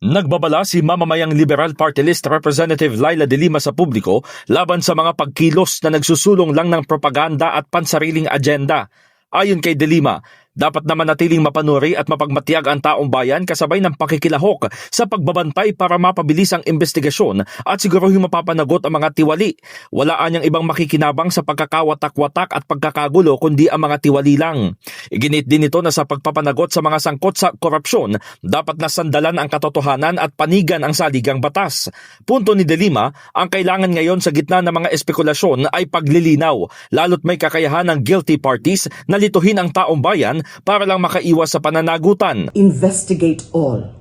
Nagbabala si mamamayang Liberal Party List Representative Laila de Lima sa publiko laban sa mga pagkilos na nagsusulong lang ng propaganda at pansariling agenda. Ayon kay de Lima, dapat naman natiling mapanuri at mapagmatiyag ang taong bayan kasabay ng pakikilahok sa pagbabantay para mapabilis ang investigasyon at siguruhin mapapanagot ang mga tiwali. Wala anyang ibang makikinabang sa pagkakawatak-watak at pagkakagulo kundi ang mga tiwali lang. Iginit din ito na sa pagpapanagot sa mga sangkot sa korupsyon, dapat nasandalan ang katotohanan at panigan ang saligang batas. Punto ni De Lima, ang kailangan ngayon sa gitna ng mga espekulasyon ay paglilinaw, lalo't may kakayahan ng guilty parties na lituhin ang taong bayan para lang makaiwas sa pananagutan. investigate all,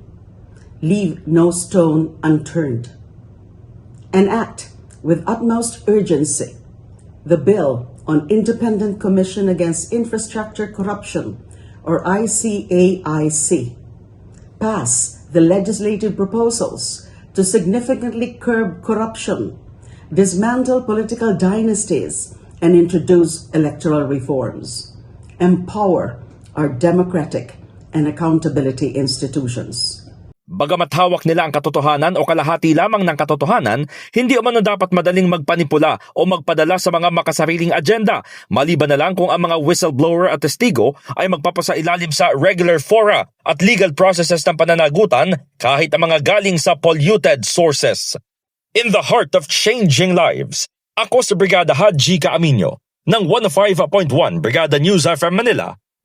leave no stone unturned, and act with utmost urgency the bill on Independent Commission Against Infrastructure Corruption, or ICAIC. Pass the legislative proposals to significantly curb corruption, dismantle political dynasties, and introduce electoral reforms. Empower our democratic and accountability institutions. Bagamat hawak nila ang katotohanan o kalahati lamang ng katotohanan, hindi umano dapat madaling magpanipula o magpadala sa mga makasariling agenda, maliban na lang kung ang mga whistleblower at testigo ay magpapasailalim sa regular fora at legal processes ng pananagutan kahit ang mga galing sa polluted sources. In the heart of changing lives, ako si Brigada Haji Kaaminyo ng 105.1 Brigada News FM Manila,